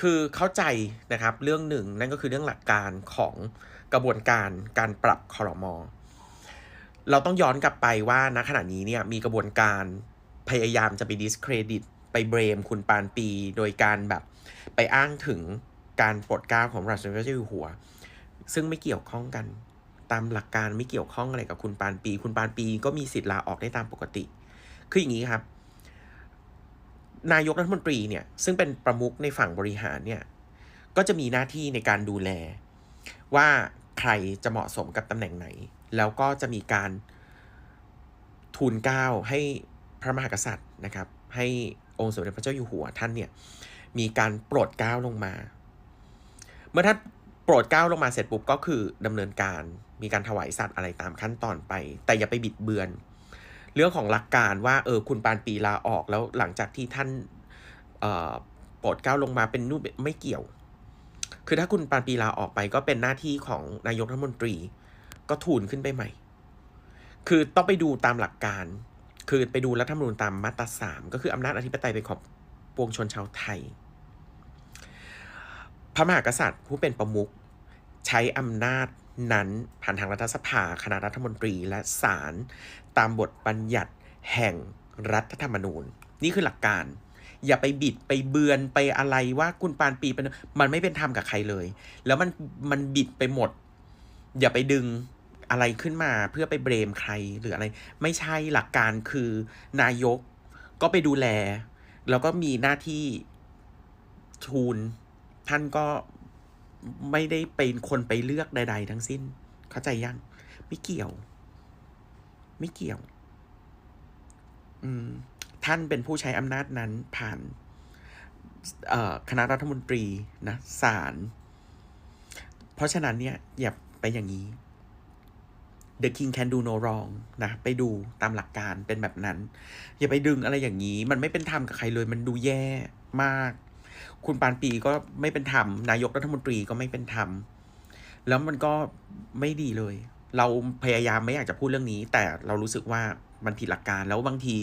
คือเข้าใจนะครับเรื่องหนึ่งนั่นก็คือเรื่องหลักการของกระบวนการการปรับคอรมอเราต้องย้อนกลับไปว่าณขณะนี้เนี่ยมีกระบวนการพยายามจะไปดิสเครดิตไปเบรมคุณปานปี โดยการแบบไปอ้างถึงการปรดก้าของรัชกาลที่อยู่หัว ซึ่งไม่เกี่ยวข้องกันตามหลักการไม่เกี่ยวข้องอะไรกับคุณปานปี คุณปานปีก็มีสิทธิ์ลาออกได้ตามปกติ คืออย่างนี้ครับ นายกรัฐมนตรีเนี่ยซึ่งเป็นประมุขในฝั่งบริหารเนี่ยก็จะมีหน้าที่ในการดูแล ว่าใครจะเหมาะสมกับตำแหน่งไหน แล้วก็จะมีการทูลเก้าให้พระมหากษัตริย์นะครับ ให้องค์สมเด็จพระเจ้าอยู่หัวท่านเนี่ยมีการโปรดเก้าลงมา เมื่อท่านโปรดเก้าลงมาเสร็จปุ๊บก็คือดำเนินการมีการถวายสัตว์อะไรตามขั้นตอนไป แต่อย่าไปบิดเบือน เรื่องของหลักการว่าเออคุณปานปีลาออกแล้วหลังจากที่ท่านโปรดเก้าลงมาเป็นนู่นไม่เกี่ยว คือถ้าคุณปานปีลาออกไปก็เป็นหน้าที่ของนายกรัฐมนตรี ก็ทูลขึ้นไปใหม่ คือต้องไปดูตามหลักการ คือไปดูรัฐธรรมนูญตามมาตราสามก็คืออำนาจอธิปไตยเป็นของปวงชนชาวไทย พระมหากษัตริย์ผู้เป็นประมุขใช้อำนาจ นั้นผ่านทางรัฐสภาคณะรัฐมนตรีและศาลตามบทบัญญัติแห่งรัฐธรรมนูญ นี่คือหลักการ อย่าไปบิดไปเบือนไปอะไรว่าคุณปานปีเป็นมันไม่เป็นธรรมกับใครเลย แล้วมันมันบิดไปหมด อย่าไปดึงอะไรขึ้นมาเพื่อไปเบรมใครหรืออะไร ไม่ใช่หลักการคือนายกก็ไปดูแล แล้วก็มีหน้าที่ทูลท่านก็ ไม่ได้เป็นคนไปเลือกใด ๆ ทั้งสิ้น เข้าใจยัง ไม่เกี่ยว ไม่เกี่ยว อืม ท่านเป็นผู้ใช้อำนาจนั้นผ่านคณะรัฐมนตรีนะศาลเพราะฉะนั้นเนี่ย อย่าไปอย่างนี้ The king can do no wrong นะ ไปดูตามหลักการเป็นแบบนั้น อย่าไปดึงอะไรอย่างนี้ มันไม่เป็นธรรมกับใครเลย มันดูแย่มาก คุณปานปีก็ไม่เป็นธรรมนายกรัฐมนตรีก็ไม่เป็นธรรมแล้วมันก็ไม่ดีเลย เราพยายามไม่อยากจะพูดเรื่องนี้ แต่เรารู้สึกว่ามันผิดหลักการแล้วบางที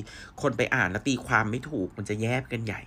คนไปอ่านแล้วตีความไม่ถูกมันจะแยบกันใหญ่